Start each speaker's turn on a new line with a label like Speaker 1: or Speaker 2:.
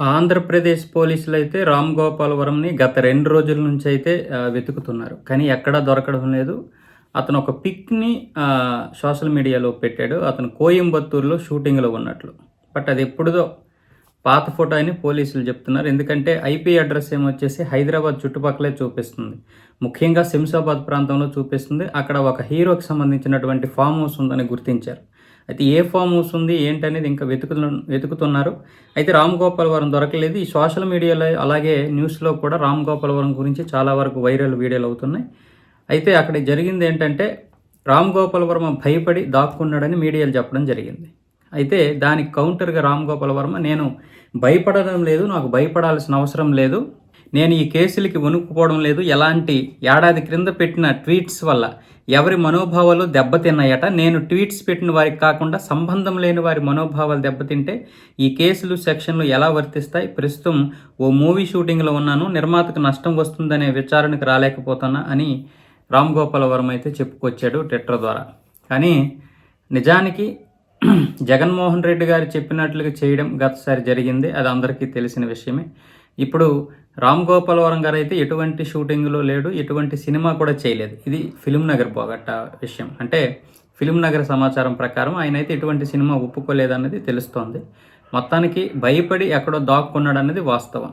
Speaker 1: ఆంధ్రప్రదేశ్ పోలీసులు అయితే రామ్ గోపాలవరంని గత రెండు రోజుల నుంచి అయితే వెతుకుతున్నారు. కానీ ఎక్కడా దొరకడం లేదు. అతను ఒక పిక్ని సోషల్ మీడియాలో పెట్టాడు. అతను కోయంబత్తూరులో షూటింగ్లో ఉన్నట్లు. బట్ అది ఎప్పుడుదో పాత ఫోటో అని పోలీసులు చెప్తున్నారు. ఎందుకంటే ఐపీ అడ్రస్ ఏమొచ్చేసి హైదరాబాద్ చుట్టుపక్కలే చూపిస్తుంది. ముఖ్యంగా శంషాబాద్ ప్రాంతంలో చూపిస్తుంది. అక్కడ ఒక హీరోకి సంబంధించినటువంటి ఫామ్ హౌస్ ఉందని గుర్తించారు. అయితే ఏ ఫామ్ హౌస్ ఉంది ఏంటనేది ఇంకా వెతుకు వెతుకుతున్నారు. అయితే రామ్ గోపాలవరం దొరకలేదు. ఈ సోషల్ మీడియాలో అలాగే న్యూస్లో కూడా రామ్ గోపాలవరం గురించి చాలా వరకు వైరల్ వీడియోలు అవుతున్నాయి. అయితే అక్కడ జరిగింది ఏంటంటే రామ్ గోపాలవర్మ భయపడి దాక్కున్నాడని మీడియాలు చెప్పడం జరిగింది. అయితే దానికి కౌంటర్గా రామ్ గోపాల్ వర్మ నేను భయపడడం లేదు నాకు భయపడాల్సిన అవసరం లేదు నేను ఈ కేసులకి వణుకుపోవడం లేదు. ఎలాంటి ఏడాది క్రింద పెట్టిన ట్వీట్స్ వల్ల ఎవరి మనోభావాలు దెబ్బతిన్నాయట. నేను ట్వీట్స్ పెట్టిన వారికి కాకుండా సంబంధం లేని వారి మనోభావాలు దెబ్బతింటే ఈ కేసులు సెక్షన్లు ఎలా వర్తిస్తాయి? ప్రస్తుతం ఓ మూవీ షూటింగ్లో ఉన్నాను. నిర్మాతకు నష్టం వస్తుందనే విచారణకు రాలేకపోతున్నా అని రామ్ గోపాల వర్మ అయితే చెప్పుకొచ్చాడు ట్విట్టర్ ద్వారా. కానీ నిజానికి జగన్మోహన్ రెడ్డి గారు చెప్పినట్లుగా చేయడం గతసారి జరిగింది. అది అందరికీ తెలిసిన విషయమే. ఇప్పుడు రామ్ గోపాల్ వరం గారు అయితే ఎటువంటి షూటింగ్లో లేడు ఎటువంటి సినిమా కూడా చేయలేదు. ఇది ఫిలిం నగర్ పోగొట్ట విషయం. అంటే ఫిలిం నగర్ సమాచారం ప్రకారం ఆయన అయితే ఎటువంటి సినిమా ఒప్పుకోలేదన్నది తెలుస్తోంది. మొత్తానికి భయపడి ఎక్కడో దాక్కున్నాడు అన్నది వాస్తవం.